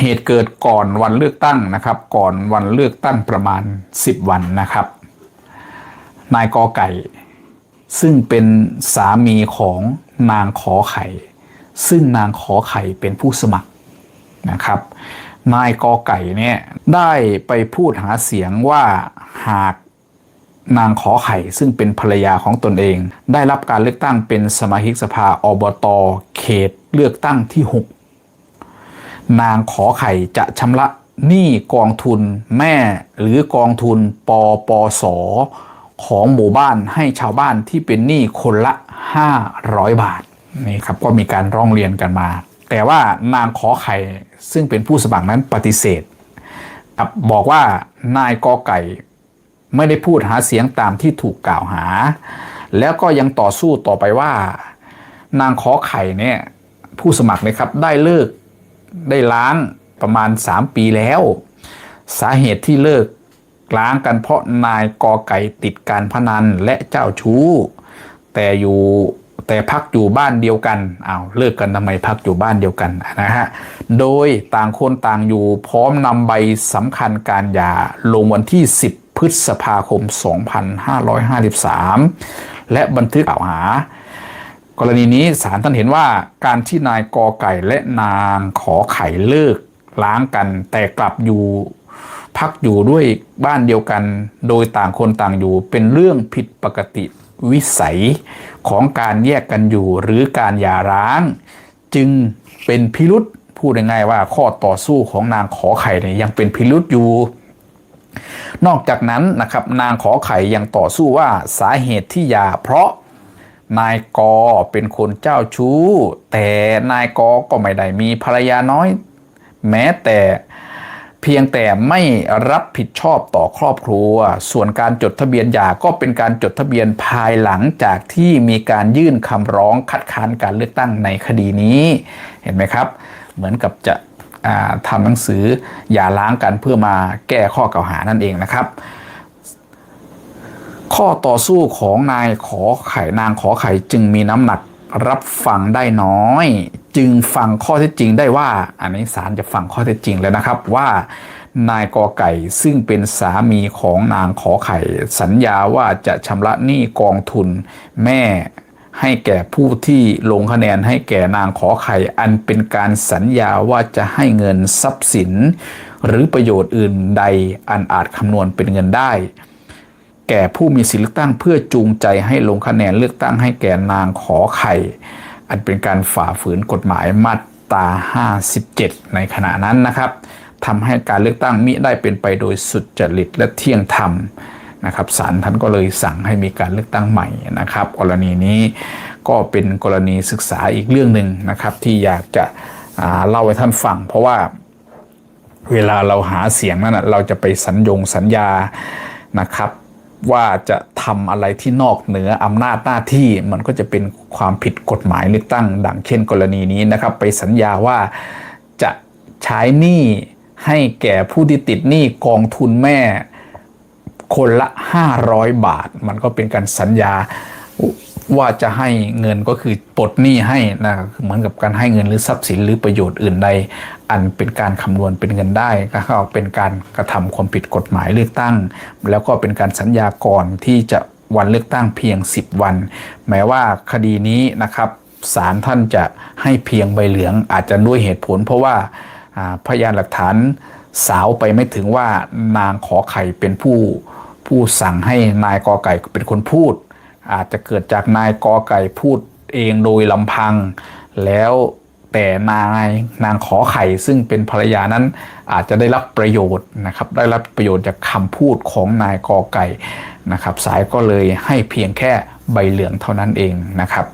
เหตุเกิดก่อนวันเลือกตั้งนะครับ ก่อนวันเลือกตั้งประมาณ 10 วันนะครับ นายกอไก่ ซึ่งเป็นสามีของนางขอไข่ ซึ่งนางขอไข่เป็นผู้สมัครนะครับ นายกอไก่เนี่ยได้ไปพูดหาเสียงว่าหากนางขอไข่ซึ่งเป็นภรรยาของตนเอง ได้รับการเลือกตั้งเป็นสมาชิกสภาอบต เขตเลือกตั้งที่ 6 นางขอไข่จะชำระหนี้กองทุนแม่หรือกองทุนปปสของหมู่บ้านให้ชาวบ้านที่เป็นหนี้คนละ 500 บาทนี่ครับก็มีการร้องเรียนกันมา แต่ว่านางขอไข่ซึ่งเป็นผู้สมัครนั้นปฏิเสธครับบอกว่านายกอไก่ไม่ได้พูดหาเสียงตามที่ถูกกล่าวหา แล้วก็ยังต่อสู้ต่อไปว่า นางขอไข่เนี่ยผู้สมัครนะครับได้เลิก ได้ล้างประมาณ 3 ปีแล้ว สาเหตุที่เลิกล้างกันเพราะนายกอไก่ติดการพนันและเจ้าชู้ แต่อยู่แต่พักอยู่บ้านเดียวกันอ้าวเลิกกันทำไมพักอยู่บ้านเดียวกันนะฮะ โดยต่างคนต่างอยู่พร้อมนำใบสำคัญการหย่าลงวันที่ 10 พฤษภาคม 2553 และบันทึกกล่าวหา กรณีนี้ศาลท่านเห็นว่าการที่นายกอไก่และนางขอไข่เลิกล้างกัน แต่กลับอยู่พักอยู่ด้วยบ้านเดียวกัน โดยต่างคนต่างอยู่เป็นเรื่องผิดปกติวิสัยของการแยกกันอยู่หรือการหย่าร้าง จึงเป็นพิรุษพูดง่ายๆว่าข้อต่อสู้ของนางขอไข่เนี่ยยังเป็นพิรุษอยู่นอกจากนั้นนะครับนางขอไข่ยังต่อสู้ว่าสาเหตุที่หย่าเพราะ นายกอเป็นคนเจ้าชู้ แต่นายกอก็ไม่ได้มีภรรยาน้อย แม้แต่เพียงแต่ไม่รับผิดชอบต่อครอบครัว ส่วนการจดทะเบียนหย่าก็เป็นการจดทะเบียนภายหลังจากที่มีการยื่นคำร้องคัดค้านการเลือกตั้งในคดีนี้ เห็นไหมครับ เหมือนกับจะทำหนังสือหย่าล้างกันเพื่อมาแก้ข้อกล่าวหานั่นเองนะครับ ข้อต่อสู้ของนายขอไข่นางขอไข่จึงมีน้ำหนักรับฟังได้น้อย จึงฟังข้อเท็จจริงได้ว่า อันนี้ศาลจะฟังข้อเท็จจริงแล้วนะครับว่านายกอไก่ซึ่งเป็นสามีของนางขอไข่ สัญญาว่าจะชำระหนี้กองทุนแม่ให้แก่ผู้ที่ลงคะแนนให้แก่นางขอไข่ อันเป็นการสัญญาว่าจะให้เงินทรัพย์สิน หรือประโยชน์อื่นใดอันอาจคำนวณเป็นเงินได้ แก่ผู้มีสิทธิเลือกตั้งเพื่อจูงใจให้ลงคะแนนเลือกตั้งให้แก่นางขอไข่ อันเป็นการฝ่าฝืนกฎหมายมาตรา 57 ในขณะนั้นนะครับทำให้การเลือกตั้งมิได้เป็นไปโดยสุจริตและเที่ยงธรรมนะครับศาลท่านก็เลยสั่งให้มีการเลือกตั้งใหม่นะครับ กรณีนี้ก็เป็นกรณีศึกษาอีกเรื่องหนึ่งนะครับ ที่อยากจะเล่าให้ท่านฟัง เพราะว่าเวลาเราหาเสียงนั้นเราจะไปสัญญงสัญญานะครับ ว่าจะทำอะไรที่นอกเหนืออำนาจหน้าที่มันก็จะเป็นความผิดกฎหมายเลือกตั้ง ดังเช่นกรณีนี้นะครับ ไปสัญญาว่าจะใช้หนี้ให้แก่ผู้ที่ติดหนี้กองทุนแม่คนละ 500 บาท มันก็เป็นการสัญญา ว่าจะให้เงินก็คือปลดหนี้ให้นะเหมือนกับการให้เงินหรือทรัพย์สินหรือประโยชน์อื่นใด อันเป็นการคำนวณเป็นเงินได้ก็เป็นการกระทำความผิดกฎหมายเลือกตั้ง แล้วก็เป็นการสัญญาก่อนที่จะวันเลือกตั้งเพียง 10 วัน แม้ว่าคดีนี้นะครับศาลท่านจะให้เพียงใบเหลืองอาจจะด้วยเหตุผล เพราะว่าพยานหลักฐานสาวไปไม่ถึงว่านางขอไข่เป็นผู้ผู้สั่งให้นายกอไก่เป็นคนพูด อาจจะเกิดจากนายกอไก่พูดเองโดยลำพัง แล้วแต่นายนางขอไข่ซึ่งเป็นภรรยานั้นอาจจะได้รับประโยชน์นะครับ ได้รับประโยชน์จากคำพูดของนายกอไก่นะครับ สายก็เลยให้เพียงแค่ใบเหลืองเท่านั้นเองนะครับ